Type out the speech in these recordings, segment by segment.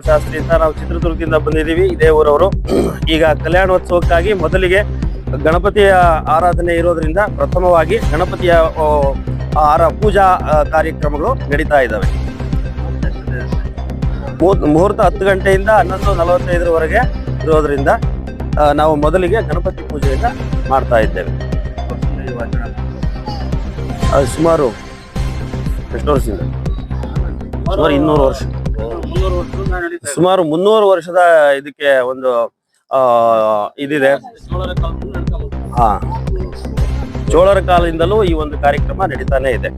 ಶಾಸ್ತ್ರಿ ಅಂತ ನಾವು ಚಿತ್ರದುರ್ಗದಿಂದ ಬಂದಿದ್ದೀವಿ ಊರವರು. ಈಗ ಕಲ್ಯಾಣೋತ್ಸವಕ್ಕಾಗಿ ಮೊದಲಿಗೆ ಗಣಪತಿಯ ಆರಾಧನೆ ಇರೋದ್ರಿಂದ ಪ್ರಥಮವಾಗಿ ಗಣಪತಿಯ ಆರ ಪೂಜಾ ಕಾರ್ಯಕ್ರಮಗಳು ನಡೀತಾ ಇದ್ದಾವೆ. ಮುಹೂರ್ತ- ಹತ್ತು ಗಂಟೆಯಿಂದ ಹನ್ನೊಂದು ನಲವತ್ತೈದರವರೆಗೆ ಇರೋದ್ರಿಂದ ನಾವು ಮೊದಲಿಗೆ ಗಣಪತಿ ಪೂಜೆಯನ್ನು ಮಾಡ್ತಾ ಇದ್ದೇವೆ. ಸುಮಾರು ಎಷ್ಟು ವರ್ಷದಿಂದ? ಸುಮಾರು ಇನ್ನೂರು ವರ್ಷ. ಸುಮಾರು ಮುನ್ನೂರು ವರ್ಷದ ಇದಕ್ಕೆ ಒಂದು ಆ ಇದಿದೆ. ಹಾ. ಚೋಳರ ಕಾಲದಿಂದಲೂ ಈ ಒಂದು ಕಾರ್ಯಕ್ರಮ ನಡೀತಾನೆ ಇದೆ.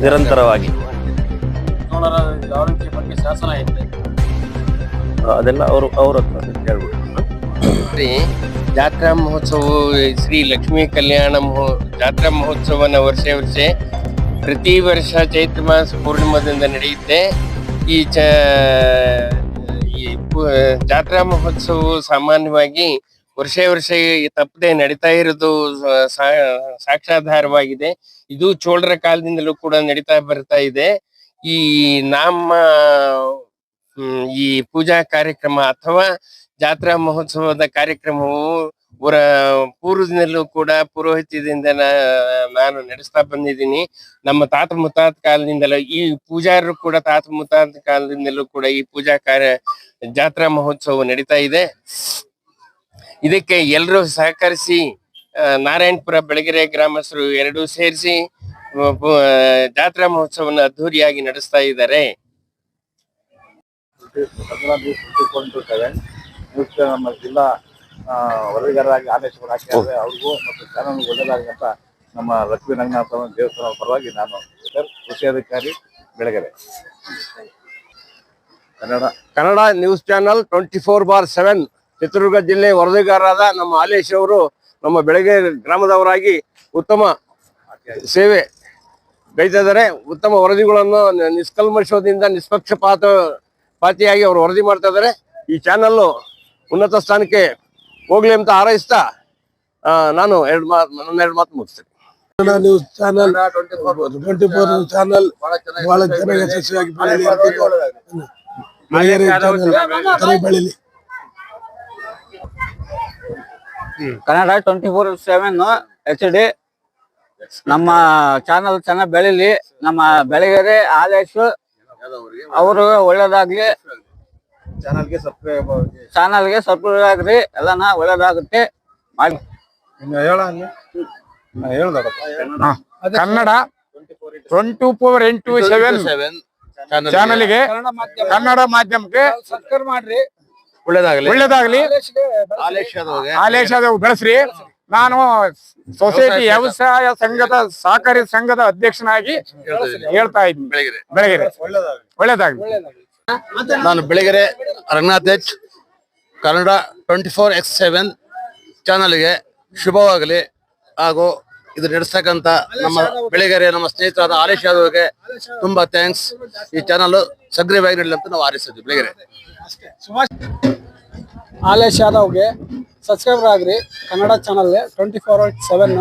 ನಿರಂತರವಾಗಿ. ಚೋಳರ ಆರೋಗ್ಯ ಬಗ್ಗೆ ಶಾಸನ ಇದೆ. ಅದೆಲ್ಲ ಅವರು ಅವ್ರ ಹತ್ರ ಕೇಳ್ಬಿಟ್ಟು. ಜಾತ್ರಾ ಮಹೋತ್ಸವ ಶ್ರೀ ಲಕ್ಷ್ಮೀ ಕಲ್ಯಾಣ ಮಹೋ ಜಾತ್ರಾ ಮಹೋತ್ಸವನ ವರ್ಷ ವರ್ಷ ಪ್ರತಿ ವರ್ಷ ಚೈತ್ರ ಮಾಸ ಪೂರ್ಣಿಮಾದಿಂದ ನಡೆಯುತ್ತೆ. ಈ ಚ, ಈ ಜಾತ್ರಾ ಮಹೋತ್ಸವವು ಸಾಮಾನ್ಯವಾಗಿ ವರ್ಷ ವರ್ಷ ತಪ್ಪದೆ ನಡೀತಾ ಇರೋದು ಸಾಕ್ಷಾಧಾರವಾಗಿದೆ ಇದು ಚೋಳರ ಕಾಲದಿಂದಲೂ ಕೂಡ ನಡೀತಾ ಬರ್ತಾ ಇದೆ. ಈ ನಮ್ಮ ಈ ಪೂಜಾ ಕಾರ್ಯಕ್ರಮ ಅಥವಾ ಜಾತ್ರಾ ಮಹೋತ್ಸವದ ಕಾರ್ಯಕ್ರಮವು ಅವರ ಪೂರ್ವದಿಂದಲೂ ಕೂಡ ಪುರೋಹಿತದಿಂದ ನಾನು ನಡೆಸ್ತಾ ಬಂದಿದ್ದೀನಿ. ನಮ್ಮ ತಾತ ಮುತ್ತಾತ ಕಾಲದಿಂದಲೂ, ಈ ಪೂಜಾರರು ಕೂಡ ತಾತ ಮುತ್ತಾತ ಕಾಲದಿಂದಲೂ ಕೂಡ ಈ ಪೂಜಾ ಕಾರ್ಯ, ಜಾತ್ರಾ ಮಹೋತ್ಸವ ನಡೀತಾ ಇದೆ. ಇದಕ್ಕೆ ಎಲ್ಲರೂ ಸಹಕರಿಸಿ ನಾರಾಯಣಪುರ ಬೆಳಗೆರೆ ಗ್ರಾಮಸ್ಥರು ಎರಡೂ ಸೇರಿಸಿ ಜಾತ್ರಾ ಮಹೋತ್ಸವನ ಅದ್ಧೂರಿಯಾಗಿ ನಡೆಸ್ತಾ ಇದ್ದಾರೆ. ನಮ್ಮ ಜಿಲ್ಲಾ ವರದಿಗಾರರಾಗಿ ಆದೇಶಗಳು ಹಾಕಿದ್ದಾರೆ ಅವ್ರಿಗೂ ಮತ್ತು ಚಾನಲ್ ಒಳ್ಳೆಯದಾಗಲಿ ಅಂತ ನಮ್ಮ ಲಕ್ಷ್ಮೀ ರಂಗನಾಥ ದೇವಸ್ಥಾನ ಪರವಾಗಿ ನಾನು ಸರ್, ಕೃಷಿ ಅಧಿಕಾರಿ Belagere. Kannada. Kannada news channel twenty four bar seven Chitradurga ಜಿಲ್ಲೆ ವರದಿಗಾರರಾದ ನಮ್ಮ ಆಲೇಶ್ ಅವರು ನಮ್ಮ ಬೆಳಗ್ಗೆ ಗ್ರಾಮದವರಾಗಿ ಉತ್ತಮ ಸೇವೆ ಗೈತಿದ್ದಾರೆ ಉತ್ತಮ ವರದಿಗಳನ್ನು ನಿಷ್ಕಲ್ಮಶದಿಂದ ನಿಷ್ಪಕ್ಷಪಾತ, ಪಾತಿಯಾಗಿ ಅವರು ವರದಿ ಮಾಡ್ತಾ ಇದ್ದಾರೆ. ಈ ಚಾನಲ್ಲು ಉನ್ನತ ಸ್ಥಾನಕ್ಕೆ ಹೋಗ್ಲಿ ಅಂತ ಹಾರೈಸ್ತಾ ಆ, ನಾನು ಎರಡು ಮಾತು ನನ್ನ ಎರಡು ಮಾತು ಮುಗಿಸ್ತೇನೆ. Kannada news channel twenty four channel ಬಹಳ ಚೆನ್ನಾಗಿ ಯಶಸ್ವಿಯಾಗಿ ಬೆಳೀಲಿ Kannada twenty four seven H D ನಮ್ಮ ಚಾನಲ್ ಚೆನ್ನಾಗಿ ಬೆಳೀಲಿ. ನಮ್ಮ ಬೆಳಗೆರೆ ಆದೇಶ್ ಅವರು ಒಳ್ಳೇದಾಗ್ಲಿ. ಚಾನಲ್ಗೆ ಸಬ್ಸ್ಕ್ರೈಬ್ ಚಾನಲ್ಗೆ ಸಬ್ಸ್ಕ್ರೈಬ್ ಆಗ್ರಿ ಎಲ್ಲಾನ ಒಳ್ಳೇದಾಗುತ್ತೆ. ಮಾಡಿ. Kannada twenty four into seven ಚಾನಲ್ಗೆ ಕನ್ನಡ ಮಾಧ್ಯಮಕ್ಕೆ ಸಬ್ಸ್ಕ್ರೈಬ್ ಮಾಡ್ರಿ. ಒಳ್ಳೇದಾಗಲಿ. ಒಳ್ಳೇದಾಗ್ಲಿ. ಆಲೇಶದ ಬೆಳೆಸ್ರಿ. ನಾನು ಸೊಸೈಟಿ ವ್ಯವಸಾಯ ಸಂಘದ ಸಹಕಾರಿ ಸಂಘದ ಅಧ್ಯಕ್ಷನಾಗಿ ಹೇಳ್ತಾ ಇದ್ದೀನಿ. ಬೆಳಗ್ಗೆ. ಒಳ್ಳೇದಾಗ್ಲಿ. ನಾನು Belagere Ranganath H Kannada twenty four X seven ಚಾನಲ್ಗೆ ಶುಭವಾಗಲಿ. ಹಾಗೂ ಇದು ನಡೆಸ್ತಕ್ಕಂಥ ನಮ್ಮ ಬೆಳಗೆರೆ ನಮ್ಮ ಸ್ನೇಹಿತರಾದ ಆರೇಶ್ ಯಾದವ್ಗೆ ತುಂಬಾ ಥ್ಯಾಂಕ್ಸ್ ಈ ಚಾನಲ್ ಸಕ್ರಿಯವಾಗಿ ನಡಲಿ ಅಂತ ನಾವು ಆರಿಸಿದ್ವಿ ಬೆಳಗೆರೆ. ಆಲೇಶ್ ಯಾದವ್ಗೆ ಸಬ್ಸ್ಕ್ರೈಬರ್ ಆಗ್ರಿ. Kannada channel twenty four seven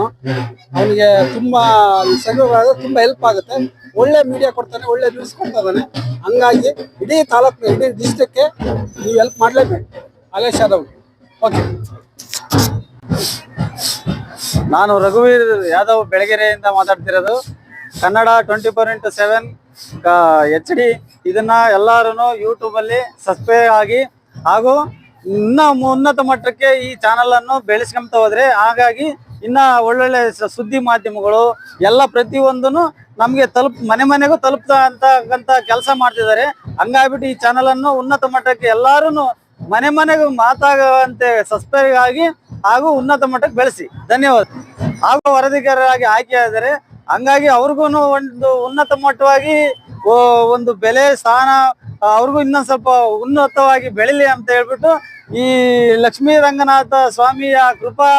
ಅವನಿಗೆ ತುಂಬಾ ಸಬ್ಸ್ಕ್ರೈಬರ್ ಆದ್ರೆ ತುಂಬಾ ಹೆಲ್ಪ್ ಆಗುತ್ತೆ. ಒಳ್ಳೆ ಮೀಡಿಯಾ ಕೊಡ್ತಾನೆ, ಒಳ್ಳೆ ನ್ಯೂಸ್ ಕೊಡ್ತಾನೆ. ಹಂಗಾಗಿ ಇಡೀ ತಾಲೂಕು ಇಡೀ ಡಿಸ್ಟ್ರಿಕ್ಗೆ ನೀವು ಹೆಲ್ಪ್ ಮಾಡಲೇಬೇಕು. ಅಲೇಶ್ ಯಾದವ್ ಓಕೆ ನಾನು ರಘುವೀರ್ ಯಾದವ್ ಬೆಳಗೆರೆಯಿಂದ ಮಾತಾಡ್ತಿರೋದು. Kannada twenty four into seven H D ಇದನ್ನ ಎಲ್ಲರೂ ಯೂಟ್ಯೂಬಲ್ಲಿ ಸಬ್ಸ್ಕ್ರೈಬ್ ಆಗಿ ಹಾಗೂ ಇನ್ನ ಉನ್ನತ ಮಟ್ಟಕ್ಕೆ ಈ ಚಾನಲ್ ಅನ್ನು ಬೆಳೆಸ್ಕೊಂತ ಹೋದ್ರೆ ಹಾಗಾಗಿ ಇನ್ನ ಒಳ್ಳೊಳ್ಳೆ ಸುದ್ದಿ ಮಾಧ್ಯಮಗಳು ಎಲ್ಲ ಪ್ರತಿಯೊಂದನ್ನು ನಮಗೆ ತಲುಪ್, ಮನೆ ಮನೆಗೂ ತಲುಪ್ತಾ ಅಂತಕ್ಕಂಥ ಕೆಲಸ ಮಾಡ್ತಿದ್ದಾರೆ. ಹಂಗಾಗ್ಬಿಟ್ಟು ಈ ಚಾನಲ್ ಅನ್ನು ಉನ್ನತ ಮಟ್ಟಕ್ಕೆ ಎಲ್ಲಾರು ಮನೆ ಮನೆಗೂ ಮಾತಾಗುವಂತೆ ಆಗಿ ಹಾಗೂ ಉನ್ನತ ಮಟ್ಟಕ್ಕೆ ಬೆಳೆಸಿ. ಧನ್ಯವಾದ. ಹಾಗೂ ವರದಿಗಾರರಾಗಿ ಆಯ್ಕೆಯಾದರೆ ಹಂಗಾಗಿ ಅವ್ರಿಗೂ ಒಂದು ಉನ್ನತ ಮಟ್ಟವಾಗಿ ಒಂದು ಬೆಲೆ, ಸ್ಥಾನ, ಅವ್ರಿಗೂ ಇನ್ನೊಂದು ಸ್ವಲ್ಪ ಉನ್ನತವಾಗಿ ಬೆಳಿಲಿ ಅಂತ ಹೇಳ್ಬಿಟ್ಟು ಈ ಲಕ್ಷ್ಮೀ ರಂಗನಾಥ ಸ್ವಾಮಿಯ ಕೃಪಾ,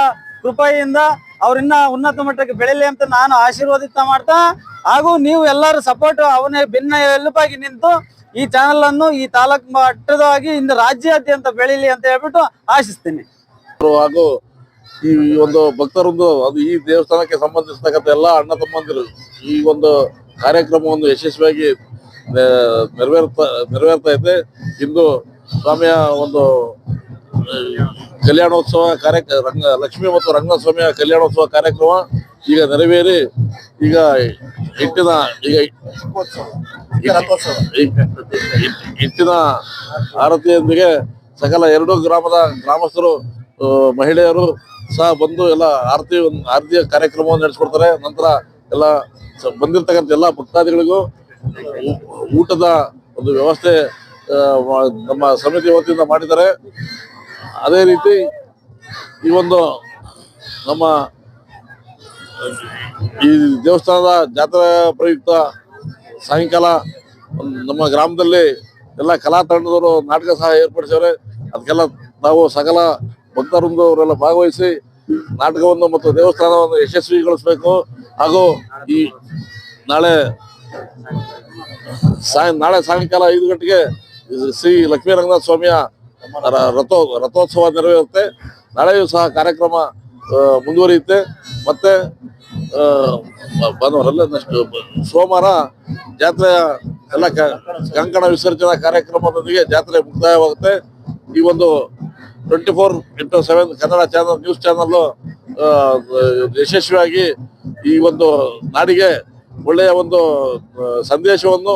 ಕೃಪೆಯಿಂದ ಅವರಿನ್ನ ಉನ್ನತ ಮಟ್ಟಕ್ಕೆ ಬೆಳಿಲಿ ಅಂತ ನಾನು ಆಶೀರ್ವಾದಿತ ಮಾಡ್ತಾ, ಹಾಗೂ ನೀವು ಎಲ್ಲರೂ ಸಪೋರ್ಟ್ ಅವನೇ ಭಿನ್ನ ಎಲುಪಾಗಿ ನಿಂತು ಈ ಚಾನಲ್ ಅನ್ನು ಈ ತಾಲೂಕು ಮಟ್ಟದಾಗಿ ಇಂದು ರಾಜ್ಯಾದ್ಯಂತ ಬೆಳೀಲಿ ಅಂತ ಹೇಳ್ಬಿಟ್ಟು ಆಶಿಸ್ತೀನಿ. ಹಾಗೂ ಈ ಒಂದು ಭಕ್ತರೊಂದು ಅದು ಈ ದೇವಸ್ಥಾನಕ್ಕೆ ಸಂಬಂಧಿಸತಕ್ಕಂಥ ಎಲ್ಲ ಅಣ್ಣ ತಮ್ಮಂದಿರು ಈ ಒಂದು ಕಾರ್ಯಕ್ರಮವನ್ನು ಯಶಸ್ವಿಯಾಗಿ ನೆರವೇರ್ತಾ ನೆರವೇರ್ತಾ ಇದೆ. ಇಂದು ಸ್ವಾಮಿಯ ಒಂದು ಕಲ್ಯಾಣೋತ್ಸವ ಕಾರ್ಯಕ್ರಮ ರಂಗ, ಲಕ್ಷ್ಮಿ ಮತ್ತು ರಂಗಸ್ವಾಮಿಯ ಕಲ್ಯಾಣೋತ್ಸವ ಕಾರ್ಯಕ್ರಮ ಈಗ ನೆರವೇರಿ. ಈಗ ಹಿಟ್ಟಿನ ಈಗ ಹಿಟ್ಟಿನ ಆರತಿಯೊಂದಿಗೆ ಸಕಲ ಎರಡು ಗ್ರಾಮದ ಗ್ರಾಮಸ್ಥರು ಮಹಿಳೆಯರು ಸಹ ಬಂದು ಎಲ್ಲ ಆರತಿ, ಆರತಿಯ ಕಾರ್ಯಕ್ರಮವನ್ನು ನಡೆಸ್ಕೊಡ್ತಾರೆ. ನಂತರ ಎಲ್ಲ ಬಂದಿರ್ತಕ್ಕಂಥ ಎಲ್ಲ ಭಕ್ತಾದಿಗಳಿಗೂ ಊಟದ ಒಂದು ವ್ಯವಸ್ಥೆ ನಮ್ಮ ಸಮಿತಿ ವತಿಯಿಂದ ಮಾಡಿದ್ದಾರೆ. ಅದೇ ರೀತಿ ಈ ಒಂದು ನಮ್ಮ ಈ ದೇವಸ್ಥಾನದ ಜಾತ್ರಾ ಪ್ರಯುಕ್ತ ಸಾಯಂಕಾಲ ನಮ್ಮ ಗ್ರಾಮದಲ್ಲಿ ಎಲ್ಲ ಕಲಾ ತಂಡದವರು ನಾಟಕ ಸಹ ಏರ್ಪಡಿಸವ್ರೆ ಅದಕ್ಕೆಲ್ಲ ನಾವು ಸಕಲ ಭಕ್ತರೊಂದವರೆಲ್ಲ ಭಾಗವಹಿಸಿ ನಾಟಕವನ್ನು ಮತ್ತು ದೇವಸ್ಥಾನವನ್ನು ಯಶಸ್ವಿಗೊಳಿಸಬೇಕು. ಹಾಗೂ ಈ ನಾಳೆ ಸಾಯ ನಾಳೆ ಸಾಯಂಕಾಲ ಐದು ಗಂಟೆಗೆ ಶ್ರೀ ಲಕ್ಷ್ಮೀರಂಗನಾಥ ಸ್ವಾಮಿಯ ರಥೋ ರಥೋತ್ಸವ ನೆರವೇರುತ್ತೆ. ನಾಳೆಯೂ ಸಹ ಕಾರ್ಯಕ್ರಮ ಮುಂದುವರಿಯುತ್ತೆ. ಮತ್ತೆ ಆ, ಬ- ಭಾನುವಾರ ನೆಕ್ಸ್ಟ್ ಸೋಮವಾರ ಜಾತ್ರೆಯ ಎಲ್ಲ ಕಂಕಣ ವಿಸರ್ಜನಾ ಕಾರ್ಯಕ್ರಮದೊಂದಿಗೆ ಜಾತ್ರೆ ಮುಕ್ತಾಯವಾಗುತ್ತೆ. ಈ ಒಂದು twenty four into seven Kannada channel news channel ಯಶಸ್ವಿಯಾಗಿ ಈ ಒಂದು ನಾಡಿಗೆ ಒಳ್ಳೆಯ ಒಂದು ಸಂದೇಶವನ್ನು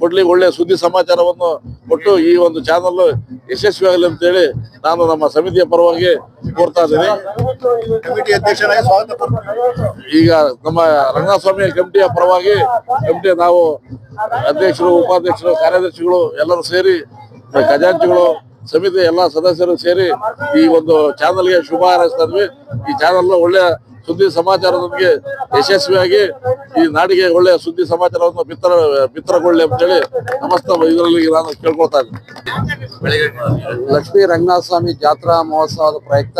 ಕೊಡ್ಲಿ ಒಳ್ಳೆಯ ಸುದ್ದಿ ಸಮಾಚಾರವನ್ನು ಕೊಟ್ಟು ಈ ಒಂದು ಚಾನಲ್ ಯಶಸ್ವಿಯಾಗಲಿ ಅಂತೇಳಿ ನಾನು ನಮ್ಮ ಸಮಿತಿಯ ಪರವಾಗಿ ಕೋರ್ತಾ ಇದ್ದೀನಿ. ಈಗ ನಮ್ಮ ರಂಗಸ್ವಾಮಿ ಕಮಿಟಿಯ ಪರವಾಗಿ ಕಮಿಟಿ ನಾವು ಅಧ್ಯಕ್ಷರು ಉಪಾಧ್ಯಕ್ಷರು ಕಾರ್ಯದರ್ಶಿಗಳು ಎಲ್ಲರೂ ಸೇರಿ ಖಜಾಂಚಿಗಳು ಸಮಿತಿ ಎಲ್ಲ ಸದಸ್ಯರು ಸೇರಿ ಈ ಒಂದು ಚಾನಲ್ಗೆ ಶುಭ ಹಾರೈಸ್ತಾ ಇದ್ವಿ. ಈ ಚಾನಲ್ ಒಳ್ಳೆಯ ಸುದ್ದಿ ಸಮಾಚಾರದೊಂದಿಗೆ ಯಶಸ್ವಿಯಾಗಿ ಈ ನಾಡಿಗೆ ಒಳ್ಳೆಯ ಸುದ್ದಿ ಸಮಾಚಾರವನ್ನು ಬಿತ್ತರ ಬಿತ್ತರಗೊಳ್ಳಿ ಅಂತೇಳಿ ನಮಸ್ತ. ಇದರಲ್ಲಿ ನಾನು ಕೇಳ್ಕೊಳ್ತಾ ಇದ್ದೀನಿ. ಲಕ್ಷ್ಮೀ ರಂಗನಾಥ ಸ್ವಾಮಿ ಜಾತ್ರಾ ಮಹೋತ್ಸವದ ಪ್ರಯುಕ್ತ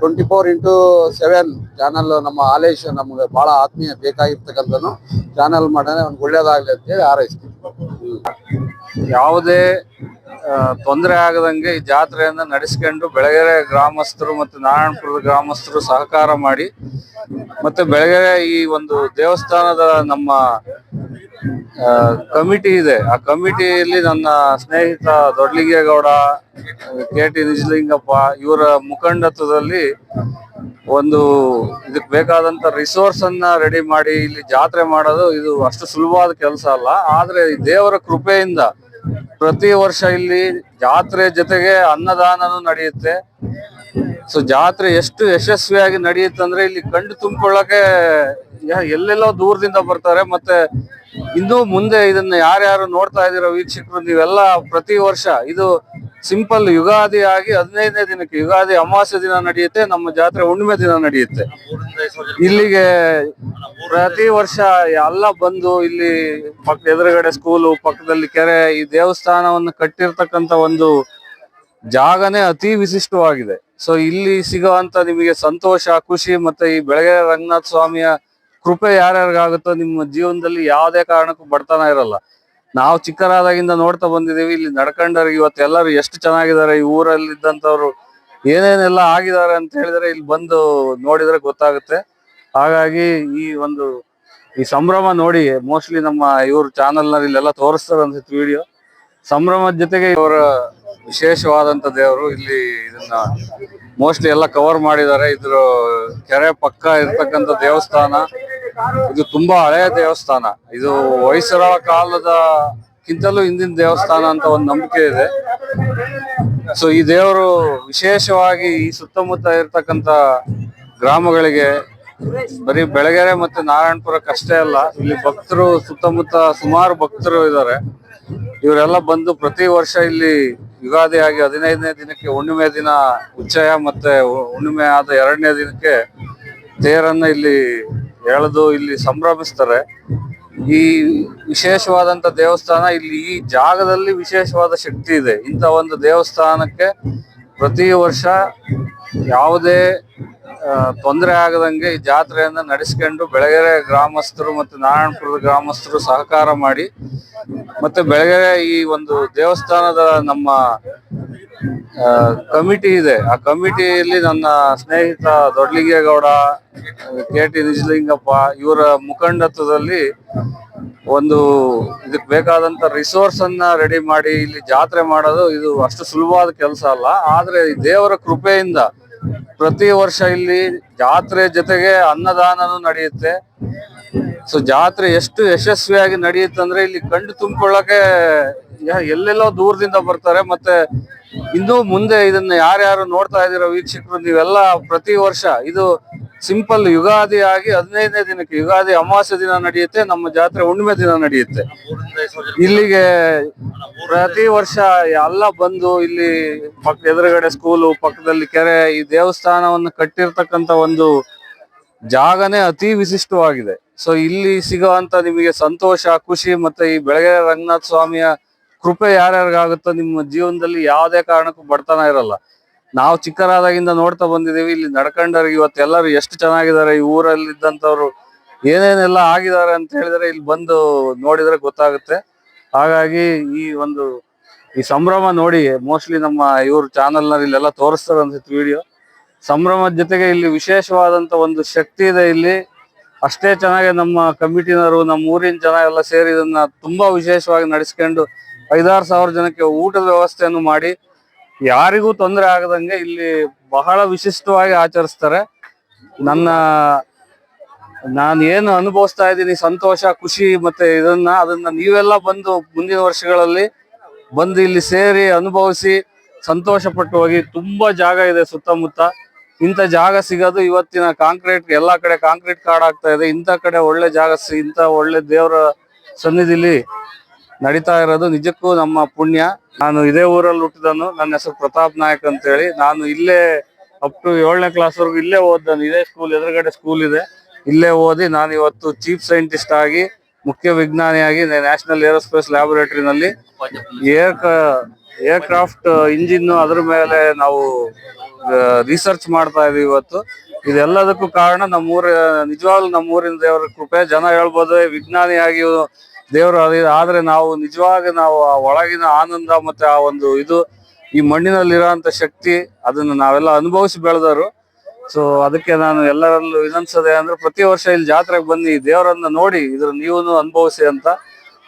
twenty four into seven channel ನಮ್ಮ ಆಲೇಶ ನಮಗೆ ಬಹಳ ಆತ್ಮೀಯ ಬೇಕಾಗಿರ್ತಕ್ಕಂಥನು ಚಾನಲ್ ಮಾಡೋಣ ಒಂದು ಹೇಳಿ ಅಂತೇಳಿ ಹಾರೈಸ್ತೀವಿ ಯಾವುದೇ ತೊಂದರೆ ಆಗದಂಗೆ ಈ ಜಾತ್ರೆಯನ್ನ ನಡೆಸ್ಕೊಂಡು ಬೆಳಗೆರೆ ಗ್ರಾಮಸ್ಥರು ಮತ್ತು ನಾರಾಯಣಪುರದ ಗ್ರಾಮಸ್ಥರು ಸಹಕಾರ ಮಾಡಿ ಮತ್ತೆ ಬೆಳಗೆರೆ ಈ ಒಂದು ದೇವಸ್ಥಾನದ ನಮ್ಮ ಕಮಿಟಿ ಇದೆ. ಆ ಕಮಿಟಿಯಲ್ಲಿ ನನ್ನ ಸ್ನೇಹಿತ ದೊಡ್ಡಲಿಗೇಗೌಡ ಕೆ ಟಿ ನಿಜಲಿಂಗಪ್ಪ ಇವರ ಮುಖಂಡತ್ವದಲ್ಲಿ ಒಂದು ಇದಕ್ಕೆ ಬೇಕಾದಂತ ರಿಸೋರ್ಸ್ ಅನ್ನ ರೆಡಿ ಮಾಡಿ ಇಲ್ಲಿ ಜಾತ್ರೆ ಮಾಡೋದು ಇದು ಅಷ್ಟು ಸುಲಭವಾದ ಕೆಲಸ ಅಲ್ಲ. ಆದ್ರೆ ದೇವರ ಕೃಪೆಯಿಂದ ಪ್ರತಿ ವರ್ಷ ಇಲ್ಲಿ ಜಾತ್ರೆ ಜೊತೆಗೆ ಅನ್ನದಾನನೂ ನಡೆಯುತ್ತೆ. ಸೊ ಜಾತ್ರೆ ಎಷ್ಟು ಯಶಸ್ವಿಯಾಗಿ ನಡೆಯುತ್ತೆ ಅಂದ್ರೆ ಇಲ್ಲಿ ಕಂಡು ತುಂಬಿಕೊಳ್ಳಕ್ಕೆ ಎಲ್ಲೆಲ್ಲೋ ದೂರದಿಂದ ಬರ್ತಾರೆ. ಮತ್ತೆ ಇನ್ನೂ ಮುಂದೆ ಇದನ್ನ ಯಾರ್ಯಾರು ನೋಡ್ತಾ ಇದೀರೋ ವೀಕ್ಷಕರು, ನೀವೆಲ್ಲ ಪ್ರತಿ ವರ್ಷ ಇದು ಸಿಂಪಲ್ ಯುಗಾದಿ ಆಗಿ ಹದಿನೈದನೇ ದಿನಕ್ಕೆ ಯುಗಾದಿ ಅಮಾವಾಸ್ಯ ದಿನ ನಡೆಯುತ್ತೆ, ನಮ್ಮ ಜಾತ್ರೆ ಹುಣ್ಣಿಮೆ ದಿನ ನಡೆಯುತ್ತೆ. ಇಲ್ಲಿಗೆ ಪ್ರತಿ ವರ್ಷ ಎಲ್ಲ ಬಂದು ಇಲ್ಲಿ ಪಕ್ಕ ಎದುರುಗಡೆ ಸ್ಕೂಲು ಪಕ್ಕದಲ್ಲಿ ಕೆರೆ, ಈ ದೇವಸ್ಥಾನವನ್ನು ಕಟ್ಟಿರ್ತಕ್ಕಂತ ಒಂದು ಜಾಗನೇ ಅತಿ ವಿಶಿಷ್ಟವಾಗಿದೆ. ಸೊ ಇಲ್ಲಿ ಸಿಗುವಂತ ನಿಮಗೆ ಸಂತೋಷ, ಖುಷಿ ಮತ್ತೆ ಈ ಬೆಳಗ್ಗೆ ರಂಗನಾಥ ಸ್ವಾಮಿಯ ಕೃಪೆ ಯಾರ್ಯಾರಿಗಾಗುತ್ತೋ ನಿಮ್ಮ ಜೀವನದಲ್ಲಿ ಯಾವುದೇ ಕಾರಣಕ್ಕೂ ಬಡತನ ಇರಲ್ಲ. ನಾವು ಚಿಕ್ಕರಾದಾಗಿಂದ ನೋಡ್ತಾ ಬಂದಿದೀವಿ ಇಲ್ಲಿ ನಡ್ಕೊಂಡವ್ರಿಗೆ ಇವತ್ತೆಲ್ಲರೂ ಎಷ್ಟು ಚೆನ್ನಾಗಿದ್ದಾರೆ, ಈ ಊರಲ್ಲಿ ಇದ್ದಂಥವ್ರು ಏನೇನೆಲ್ಲ ಆಗಿದ್ದಾರೆ ಅಂತ ಹೇಳಿದ್ರೆ ಇಲ್ಲಿ ಬಂದು ನೋಡಿದ್ರೆ ಗೊತ್ತಾಗುತ್ತೆ. ಹಾಗಾಗಿ ಈ ಒಂದು, ಈ ಸಂಭ್ರಮ ನೋಡಿ ಮೋಸ್ಟ್ಲಿ ನಮ್ಮ ಇವ್ರ ಚಾನಲ್ನಲ್ಲಿ ಇಲ್ಲೆಲ್ಲ ತೋರಿಸ್ತಾರೆ ಅನ್ಸುತ್ತೆ ವಿಡಿಯೋ ಸಂಭ್ರಮದ ಜೊತೆಗೆ ಇವರ ವಿಶೇಷವಾದಂತ ದೇವರು ಇಲ್ಲಿ ಇದನ್ನ ಮೋಸ್ಟ್ಲಿ ಎಲ್ಲ ಕವರ್ ಮಾಡಿದ್ದಾರೆ. ಇದ್ರ ಕೆರೆ ಪಕ್ಕ ಇರ್ತಕ್ಕಂಥ ದೇವಸ್ಥಾನ ಇದು ತುಂಬಾ ಹಳೆಯ ದೇವಸ್ಥಾನ. ಇದು ಹೊಯ್ಸಳ ಕಾಲದ ಕಿಂತಲೂ ಹಿಂದಿನ ದೇವಸ್ಥಾನ ಅಂತ ಒಂದು ನಂಬಿಕೆ ಇದೆ. ಸೊ ಈ ದೇವರು ವಿಶೇಷವಾಗಿ ಈ ಸುತ್ತಮುತ್ತ ಇರ್ತಕ್ಕಂಥ ಗ್ರಾಮಗಳಿಗೆ ಬರೀ ಬೆಳಗೆರೆ ಮತ್ತೆ ನಾರಾಯಣಪುರಕ್ಕಷ್ಟೇ ಅಲ್ಲ, ಇಲ್ಲಿ ಭಕ್ತರು ಸುತ್ತಮುತ್ತ ಸುಮಾರು ಭಕ್ತರು ಇದ್ದಾರೆ. ಇವರೆಲ್ಲ ಬಂದು ಪ್ರತಿ ವರ್ಷ ಇಲ್ಲಿ ಯುಗಾದಿ ಆಗಿ ಹದಿನೈದನೇ ದಿನಕ್ಕೆ ಹುಣ್ಣಿಮೆ ದಿನ ಉಚ್ಚಯ ಮತ್ತೆ ಹುಣ್ಣಿಮೆ ಆದ ಎರಡನೇ ದಿನಕ್ಕೆ ತೇರನ್ನ ಇಲ್ಲಿ ಎಳೆದು ಇಲ್ಲಿ ಸಂಭ್ರಮಿಸ್ತಾರೆ. ಈ ವಿಶೇಷವಾದಂತ ದೇವಸ್ಥಾನ ಇಲ್ಲಿ ಈ ಜಾಗದಲ್ಲಿ ವಿಶೇಷವಾದ ಶಕ್ತಿ ಇದೆ. ಇಂಥ ಒಂದು ದೇವಸ್ಥಾನಕ್ಕೆ ಪ್ರತಿ ವರ್ಷ ಯಾವುದೇ ತೊಂದರೆ ಆಗದಂಗೆ ಈ ಜಾತ್ರೆಯನ್ನ ನಡೆಸ್ಕೊಂಡು ಬೆಳಗೆರೆ ಗ್ರಾಮಸ್ಥರು ಮತ್ತು ನಾರಾಯಣಪುರದ ಗ್ರಾಮಸ್ಥರು ಸಹಕಾರ ಮಾಡಿ ಮತ್ತೆ ಬೆಳಗೆರೆ ಈ ಒಂದು ದೇವಸ್ಥಾನದ ನಮ್ಮ ಕಮಿಟಿ ಇದೆ. ಆ ಕಮಿಟಿಯಲ್ಲಿ ನನ್ನ ಸ್ನೇಹಿತ ದೊಡ್ಲಿಂಗೇಗೌಡ, ಕೆ ಟಿ ನಿಜಲಿಂಗಪ್ಪ ಇವರ ಮುಖಂಡತ್ವದಲ್ಲಿ ಒಂದು ಇದಕ್ಕೆ ಬೇಕಾದಂತ ರಿಸೋರ್ಸ್ ಅನ್ನ ರೆಡಿ ಮಾಡಿ ಇಲ್ಲಿ ಜಾತ್ರೆ ಮಾಡೋದು ಇದು ಅಷ್ಟು ಸುಲಭವಾದ ಕೆಲಸ ಅಲ್ಲ. ಆದ್ರೆ ದೇವರ ಕೃಪೆಯಿಂದ ಪ್ರತಿ ವರ್ಷ ಇಲ್ಲಿ ಜಾತ್ರೆ ಜೊತೆಗೆ ಅನ್ನದಾನನೂ ನಡೆಯುತ್ತೆ. ಸೊ ಜಾತ್ರೆ ಎಷ್ಟು ಯಶಸ್ವಿಯಾಗಿ ನಡೆಯುತ್ತೆ ಅಂದ್ರೆ ಇಲ್ಲಿ ಕಂಡು ತುಂಬಿಕೊಳ್ಳಕ್ಕೆ ಎಲ್ಲೆಲ್ಲೋ ದೂರದಿಂದ ಬರ್ತಾರೆ, ಮತ್ತೆ ಇನ್ನೂ ಮುಂದೆ ಇದನ್ನ ಯಾರ್ಯಾರು ನೋಡ್ತಾ ಇದ್ದೀರೋ ವೀಕ್ಷಕರು, ನೀವೆಲ್ಲ ಪ್ರತಿ ವರ್ಷ ಇದು ಸಿಂಪಲ್ ಯುಗಾದಿ ಆಗಿ ಹದಿನೈದನೇ ದಿನಕ್ಕೆ, ಯುಗಾದಿ ಅಮಾವಾಸ್ಯ ದಿನ ನಡೆಯುತ್ತೆ, ನಮ್ಮ ಜಾತ್ರೆ ಹುಣ್ಣಿಮೆ ದಿನ ನಡೆಯುತ್ತೆ. ಇಲ್ಲಿಗೆ ಪ್ರತಿ ವರ್ಷ ಎಲ್ಲ ಬಂದು ಇಲ್ಲಿ ಪಕ್ಕ ಎದುರುಗಡೆ ಸ್ಕೂಲು ಪಕ್ಕದಲ್ಲಿ ಕೆರೆ, ಈ ದೇವಸ್ಥಾನವನ್ನು ಕಟ್ಟಿರ್ತಕ್ಕಂತ ಒಂದು ಜಾಗನೇ ಅತಿ ವಿಶಿಷ್ಟವಾಗಿದೆ. ಸೊ ಇಲ್ಲಿ ಸಿಗುವಂತ ನಿಮಗೆ ಸಂತೋಷ, ಖುಷಿ, ಮತ್ತೆ ಈ ಬೆಳಗ್ಗೆ ರಂಗನಾಥ ಸ್ವಾಮಿಯ ಕೃಪೆ ಯಾರ್ಯಾರಿಗಾಗುತ್ತೋ ನಿಮ್ಮ ಜೀವನದಲ್ಲಿ ಯಾವುದೇ ಕಾರಣಕ್ಕೂ ಬಡತನ ಇರಲ್ಲ. ನಾವು ಚಿಕ್ಕರಾದಾಗಿಂದ ನೋಡ್ತಾ ಬಂದಿದ್ದೀವಿ, ಇಲ್ಲಿ ನಡ್ಕೊಂಡವ್ರಿಗೆ ಇವತ್ತು ಎಲ್ಲರೂ ಎಷ್ಟು ಚೆನ್ನಾಗಿದ್ದಾರೆ, ಈ ಊರಲ್ಲಿ ಇದ್ದಂಥವ್ರು ಏನೇನೆಲ್ಲ ಆಗಿದ್ದಾರೆ ಅಂತ ಹೇಳಿದ್ರೆ ಇಲ್ಲಿ ಬಂದು ನೋಡಿದ್ರೆ ಗೊತ್ತಾಗುತ್ತೆ. ಹಾಗಾಗಿ ಈ ಒಂದು, ಈ ಸಂಭ್ರಮ ನೋಡಿ ಮೋಸ್ಟ್ಲಿ ನಮ್ಮ ಇವ್ರ ಚಾನಲ್ನಲ್ಲಿ ಇಲ್ಲೆಲ್ಲ ತೋರಿಸ್ತಾರೆ ಅನ್ಸುತ್ತೆ ವಿಡಿಯೋ ಸಂಭ್ರಮದ ಜೊತೆಗೆ ಇಲ್ಲಿ ವಿಶೇಷವಾದಂತ ಒಂದು ಶಕ್ತಿ ಇದೆ ಇಲ್ಲಿ. ಅಷ್ಟೇ ಚೆನ್ನಾಗಿ ನಮ್ಮ ಕಮಿಟಿನವರು, ನಮ್ಮ ಊರಿನ ಜನ ಎಲ್ಲ ಸೇರಿ ಇದನ್ನ ತುಂಬಾ ವಿಶೇಷವಾಗಿ ನಡೆಸ್ಕೊಂಡು ಐದಾರು ಸಾವಿರ ಜನಕ್ಕೆ ಊಟದ ವ್ಯವಸ್ಥೆಯನ್ನು ಮಾಡಿ ಯಾರಿಗೂ ತೊಂದರೆ ಆಗದಂಗೆ ಇಲ್ಲಿ ಬಹಳ ವಿಶಿಷ್ಟವಾಗಿ ಆಚರಿಸ್ತಾರೆ. ನನ್ನ ನಾನು ಏನು ಅನುಭವಿಸ್ತಾ ಇದ್ದೀನಿ, ಸಂತೋಷ, ಖುಷಿ ಮತ್ತೆ ಇದನ್ನ, ಅದನ್ನ ನೀವೆಲ್ಲ ಬಂದು ಮುಂದಿನ ವರ್ಷಗಳಲ್ಲಿ ಬಂದು ಇಲ್ಲಿ ಸೇರಿ ಅನುಭವಿಸಿ ಸಂತೋಷ ಪಟ್ಟು ಹೋಗಿ. ತುಂಬಾ ಜಾಗ ಇದೆ ಸುತ್ತಮುತ್ತ. ಇಂಥ ಜಾಗ ಸಿಗೋದು ಇವತ್ತಿನ ಕಾಂಕ್ರೀಟ್, ಎಲ್ಲಾ ಕಡೆ ಕಾಂಕ್ರೀಟ್ ಕಾಡಾಗ್ತಾ ಇದೆ. ಇಂಥ ಕಡೆ ಒಳ್ಳೆ ಜಾಗ ಇಂಥ ಒಳ್ಳೆ ದೇವರ ಸನ್ನಿಧಿಲಿ ನಡೀತಾ ಇರೋದು ನಿಜಕ್ಕೂ ನಮ್ಮ ಪುಣ್ಯ. ನಾನು ಇದೇ ಊರಲ್ಲಿ ಹುಟ್ಟಿದನು ನನ್ನ ಹೆಸರು ಪ್ರತಾಪ್ ನಾಯಕ್ ಅಂತ ಹೇಳಿ ನಾನು ಇಲ್ಲೇ ಅಪ್ ಟು ಏಳನೇ ಕ್ಲಾಸ್ ವರೆಗೂ ಇಲ್ಲೇ ಓದ್ದನು ಇದೇ ಸ್ಕೂಲ್ ಎದುರುಗಡೆ ಸ್ಕೂಲ್ ಇದೆ. ಇಲ್ಲೇ ಓದಿ ನಾನು ಇವತ್ತು ಚೀಫ್ ಸೈಂಟಿಸ್ಟ್ ಆಗಿ ಮುಖ್ಯ ವಿಜ್ಞಾನಿಯಾಗಿ ನ್ಯಾಷನಲ್ ಏರೋಸ್ಪೇಸ್ ಲ್ಯಾಬೊರೇಟರಿನಲ್ಲಿ ಏರ್ ಏರ್ ಕ್ರಾಫ್ಟ್ ಇಂಜಿನ್ ಅದ್ರ ಮೇಲೆ ನಾವು ರಿಸರ್ಚ್ ಮಾಡ್ತಾ ಇದೀವಿ ಇವತ್ತು. ಇದೆಲ್ಲದಕ್ಕೂ ಕಾರಣ ನಮ್ಮೂರ ನಿಜವಾಗ್ಲೂ ನಮ್ಮೂರಿನ ದೇವರ ಕೃಪೆ. ಜನ ಹೇಳ್ಬೋದು "ಏ, ವಿಜ್ಞಾನಿಯಾಗಿ ದೇವರು ಅದಿ- ಆದ್ರೆ ನಾವು ನಿಜವಾಗಿ ನಾವು ಆ ಒಳಗಿನ ಆನಂದ ಮತ್ತೆ ಆ ಒಂದು ಇದು ಈ ಮಣ್ಣಿನಲ್ಲಿರೋಂಥ ಶಕ್ತಿ ಅದನ್ನ ನಾವೆಲ್ಲ ಅನುಭವಿಸಿ ಬೆಳೆದವರು. ಸೊ ಅದಕ್ಕೆ ನಾನು ಎಲ್ಲರಲ್ಲೂ ವಿನಂತಿಸದೆ ಅಂದ್ರೆ ಪ್ರತಿ ವರ್ಷ ಇಲ್ಲಿ ಜಾತ್ರೆಗೆ ಬನ್ನಿ ದೇವರನ್ನ ನೋಡಿ ಇದ್ರ ನೀವು ಅನುಭವಿಸಿ ಅಂತ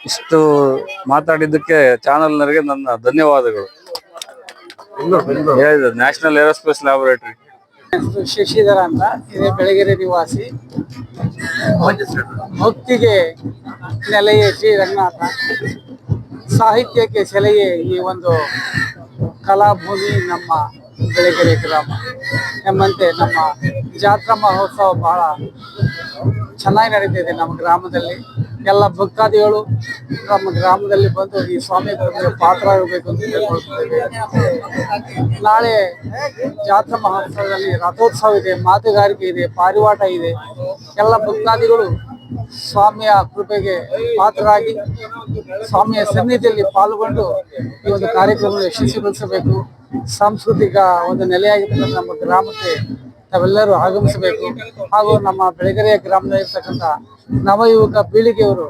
ಇಷ್ಟು ಮಾತಾಡಿದ್ದಕ್ಕೆ ಚಾನಲ್ನವರಿಗೆ ನನ್ನ ಧನ್ಯವಾದಗಳು. ನ್ಯಾಷನಲ್ ಏರೋಸ್ಪೇಸ್ ಲ್ಯಾಬೊರೇಟರಿ ಶಶಿಧರ ಅಂತ ಇದೇ ಬೆಳಗೆರೆ ನಿವಾಸಿ. ಭಕ್ತಿಗೆ ನೆಲೆಯೇ ಶ್ರೀ ರಂಗನಾಥ. ಸಾಹಿತ್ಯಕ್ಕೆ ಸೆಲೆಯೇ ಈ ಒಂದು ಕಲಾಭೂಮಿ ನಮ್ಮ ಬೆಳಗೆರೆ ಗ್ರಾಮ. ಎಂಬಂತೆ ನಮ್ಮ ಜಾತ್ರಾ ಮಹೋತ್ಸವ ಬಹಳ ಚೆನ್ನಾಗಿ ನಡೀತಿದೆ ನಮ್ಮ ಗ್ರಾಮದಲ್ಲಿ. ಎಲ್ಲ ಭಕ್ತಾದಿಗಳು ನಮ್ಮ ಗ್ರಾಮದಲ್ಲಿ ಬಂದು ಈ ಸ್ವಾಮಿ ಪಾತ್ರ ಆಗಬೇಕು ಅಂತ ಕೇಳ್ಕೊಳ್ತೇವೆ. ನಾಳೆ ಜಾತ್ರಾ ಮಹೋತ್ಸವದಲ್ಲಿ ರಥೋತ್ಸವ ಇದೆ, ಮಾತುಗಾರಿಕೆ ಇದೆ, ಪಾರಿವಾಟ ಇದೆ. ಎಲ್ಲ ಭಕ್ತಾದಿಗಳು ಸ್ವಾಮಿಯ ಕೃಪೆಗೆ ಪಾತ್ರರಾಗಿ ಸ್ವಾಮಿಯ ಸನ್ನಿಧಿಯಲ್ಲಿ ಪಾಲ್ಗೊಂಡು ಈ ಒಂದು ಕಾರ್ಯಕ್ರಮ ಯಶಸ್ವಿಗೊಳಿಸಬೇಕು ಸಾಂಸ್ಕೃತಿಕ ಒಂದು ನೆಲೆಯಾಗಿರ್ತಕ್ಕಂಥ ನಮ್ಮ ಗ್ರಾಮಕ್ಕೆ ತಾವೆಲ್ಲರೂ ಆಗಮಿಸಬೇಕು. ಹಾಗೂ ನಮ್ಮ ಬೆಳಗೆರೆಯ ಗ್ರಾಮದಲ್ಲಿರ್ತಕ್ಕಂಥ ನವಯುವಕ ಪೀಳಿಗೆಯವರು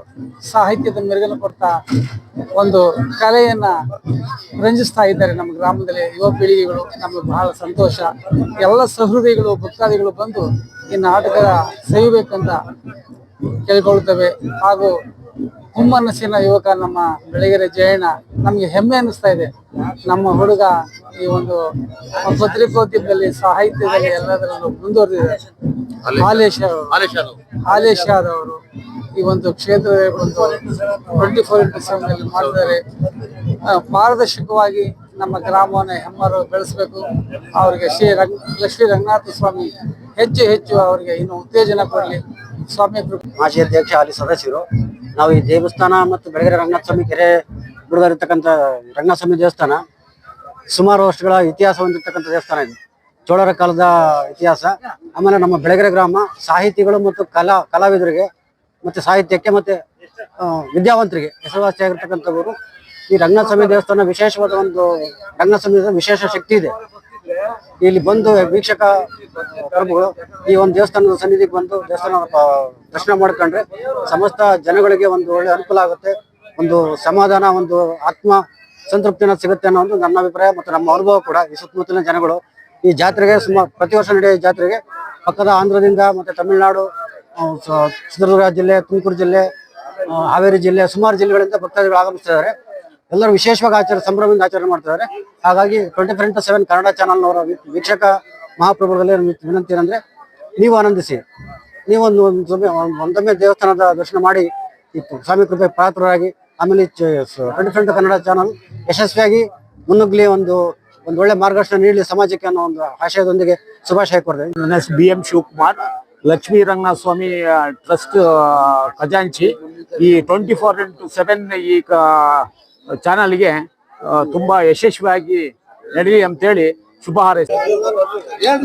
ಸಾಹಿತ್ಯದ ಮೆರುಗನ್ನು ಕೊಡ್ತಾ ಒಂದು ಕಲೆಯನ್ನ ರಂಜಿಸ್ತಾ ಇದ್ದಾರೆ ನಮ್ಮ ಗ್ರಾಮದಲ್ಲಿ ಯುವ ಪೀಳಿಗೆಗಳು. ನಮಗೆ ಬಹಳ ಸಂತೋಷ. ಎಲ್ಲ ಸಹೃದಯಗಳು, ಭಕ್ತಾದಿಗಳು ಬಂದು ಈ ನಾಟಕ ಸವಿಬೇಕಂತ ಕೇಳಿಕೊಳ್ಳುತ್ತವೆ. ಹಾಗೂ ಹುಮ್ಮನಸ್ಸಿನ ಯುವಕ ನಮ್ಮ ಬೆಳಗೆರೆ ಜಯಣ್ಣ ನಮಗೆ ಹೆಮ್ಮೆ ಅನಿಸ್ತಾ ಇದೆ. ನಮ್ಮ ಹುಡುಗ ಈ ಒಂದು ಪತ್ರಿಕೋದ್ಯಮದಲ್ಲಿ ಸಾಹಿತ್ಯದಲ್ಲಿ ಎಲ್ಲದರಲ್ಲೂ ಮುಂದುವರೆದಿದೆ. ಹಾಲೇಶ್ ಅವರು. ಹಾಲೇಶ್ ಯಾದವ್. ಅವರು ಈ ಒಂದು ಕ್ಷೇತ್ರದ ಒಂದು ಟ್ವೆಂಟಿ ಫೋರ್ ಇಂಟು ಸೆವೆನ್ ಅಲ್ಲಿ ಮಾಡ್ತಾರೆ. ಪಾರದರ್ಶಕವಾಗಿ ನಮ್ಮ ಗ್ರಾಮವನ್ನು ಹೆಮ್ಮರು ಬೆಳೆಸಬೇಕು. ಅವರಿಗೆ ಶ್ರೀ ರಂಗ ಲಕ್ಷ್ಮೀ ರಂಗನಾಥ ಸ್ವಾಮಿ ಹೆಚ್ಚು ಹೆಚ್ಚು ಅವರಿಗೆ ಇನ್ನು ಉತ್ತೇಜನ ಕೊಡಲಿ. ಸ್ವಾಮಿ ಮಾಜಿ ಅಧ್ಯಕ್ಷ ಅಲ್ಲಿ ಸದಸ್ಯರು ನಾವು ಈ ದೇವಸ್ಥಾನ ಮತ್ತು ಬೆಳಗೆರೆ ರಂಗನಾಥ ಸ್ವಾಮಿ ಕೆರೆ ಬುಡದಲ್ಲಿರ್ತಕ್ಕಂಥ ರಂಗನಾಥ ಸ್ವಾಮಿ ದೇವಸ್ಥಾನ ಸುಮಾರು ವರ್ಷಗಳ ಇತಿಹಾಸ ಹೊಂದಿರತಕ್ಕಂಥ ದೇವಸ್ಥಾನ ಇದು. ಚೋಳರ ಕಾಲದ ಇತಿಹಾಸ. ಆಮೇಲೆ ನಮ್ಮ ಬೆಳಗೆರೆ ಗ್ರಾಮ ಸಾಹಿತಿಗಳು ಮತ್ತು ಕಲಾ ಕಲಾವಿದರಿಗೆ ಮತ್ತು ಸಾಹಿತ್ಯಕ್ಕೆ ಮತ್ತೆ ವಿದ್ಯಾವಂತರಿಗೆ ವಿದ್ಯಾವಂತರಿಗೆ ಹೆಸರುವಾಸಿಯಾಗಿರ್ತಕ್ಕಂಥವರು ಈ ರಂಗನಾಥ ಸ್ವಾಮಿ ದೇವಸ್ಥಾನ ವಿಶೇಷವಾದ ಒಂದು ರಂಗನಾಥ ಸ್ವಾಮಿ ವಿಶೇಷ ಶಕ್ತಿ ಇದೆ. ಇಲ್ಲಿ ಬಂದು ವೀಕ್ಷಕ ಪ್ರಭುಗಳು ಈ ಒಂದು ದೇವಸ್ಥಾನದ ಸನ್ನಿಧಿಗೆ ಬಂದು ದೇವಸ್ಥಾನ ದರ್ಶನ ಮಾಡ್ಕೊಂಡ್ರೆ ಸಮಸ್ತ ಜನಗಳಿಗೆ ಒಂದು ಒಳ್ಳೆ ಅನುಕೂಲ ಆಗುತ್ತೆ. ಒಂದು ಸಮಾಧಾನ, ಒಂದು ಆತ್ಮ ಸಂತೃಪ್ತಿನ ಸಿಗುತ್ತೆ ಅನ್ನೋ ಒಂದು ನನ್ನ ಅಭಿಪ್ರಾಯ ಮತ್ತು ನಮ್ಮ ಅನುಭವ ಕೂಡ ಈ ಸುತ್ತಮುತ್ತಲಿನ ಜನಗಳು. ಈ ಜಾತ್ರೆಗೆ ಸುಮಾರು ಪ್ರತಿ ವರ್ಷ ನಡೆಯೋ ಜಾತ್ರೆಗೆ ಪಕ್ಕದ ಆಂಧ್ರದಿಂದ ಮತ್ತೆ ತಮಿಳುನಾಡು ಚಿತ್ರದುರ್ಗ ಜಿಲ್ಲೆ, ತುಮಕೂರು ಜಿಲ್ಲೆ ಹಾವೇರಿ ಜಿಲ್ಲೆ ಸುಮಾರು ಜಿಲ್ಲೆಗಳಿಂದ ಭಕ್ತಾದಿಗಳು ಆಗಮಿಸ್ತಿದ್ದಾರೆ ಎಲ್ಲರೂ ವಿಶೇಷವಾಗಿ ಆಚರಣೆ ಸಂಭ್ರಮದಿಂದ ಆಚರಣೆ ಮಾಡ್ತಿದ್ದಾರೆ. ಹಾಗಾಗಿ twenty four into seven Kannada ಚಾನಲ್ನವರ ವೀಕ್ಷಕ ಮಹಾಪ್ರಭುಗಳಲ್ಲಿ ವಿನಂತಿ ಏನಂದ್ರೆ, ನೀವು ಆನಂದಿಸಿ. ನೀವೊಂದು ಒಂದು ಒಮ್ಮೆ ಒಂದೊಮ್ಮೆ ದೇವಸ್ಥಾನದ ದರ್ಶನ ಮಾಡಿ ಸ್ವಾಮಿ ಕೃಪೆ ಪಾತ್ರರಾಗಿ, ಆಮೇಲೆ twenty four into Kannada channel ಯಶಸ್ವಿಯಾಗಿ ಮುನ್ನುಗ್ಲಿ ಒಂದು ಒಂದು ಒಳ್ಳೆ ಮಾರ್ಗದರ್ಶನ ನೀಡಲಿ ಸಮಾಜಕ್ಕೆ ಅನ್ನೋ ಒಂದು ಆಶಯದೊಂದಿಗೆ ಶುಭಾಶಯ ಕೊಡ್ತೇನೆ B M Shivakumar. Lakshmi Ranganatha Swami trust ಖಜಾಂಚಿ. ಈ ಟ್ವೆಂಟಿ ಫೋರ್ ಇಂಟು ಸೆವೆನ್ ಈ ಚಾನಲ್ಗೆ ತುಂಬಾ ಯಶಸ್ವಿಯಾಗಿ ನಡೀಲಿ ಅಂತೇಳಿ ಶುಭ ಹಾರೈಸ್ತೀನಿ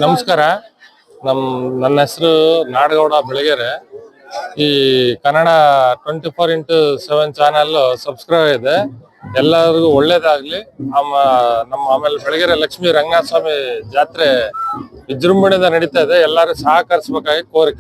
ನಮಸ್ಕಾರ. ನಮ್, ನನ್ನ ಹೆಸರು ನಾಡಗೌಡ ಬೆಳಗೆರೆ. ಈ Kannada twenty four into seven channel subscribe ಇದೆ ಎಲ್ಲರಿಗೂ ಒಳ್ಳೇದಾಗ್ಲಿ. ಆಮ ನಮ್ಮ ಆಮೇಲೆ ಬೆಳಗೆರೆ ಲಕ್ಷ್ಮೀ ರಂಗನಾಥ ಸ್ವಾಮಿ ಜಾತ್ರೆ ವಿಜೃಂಭಣೆಯಿಂದ ನಡೀತಾ ಇದೆ. ಎಲ್ಲರೂ ಸಹಕರಿಸಬೇಕಾಗಿ ಕೋರಿಕೆ.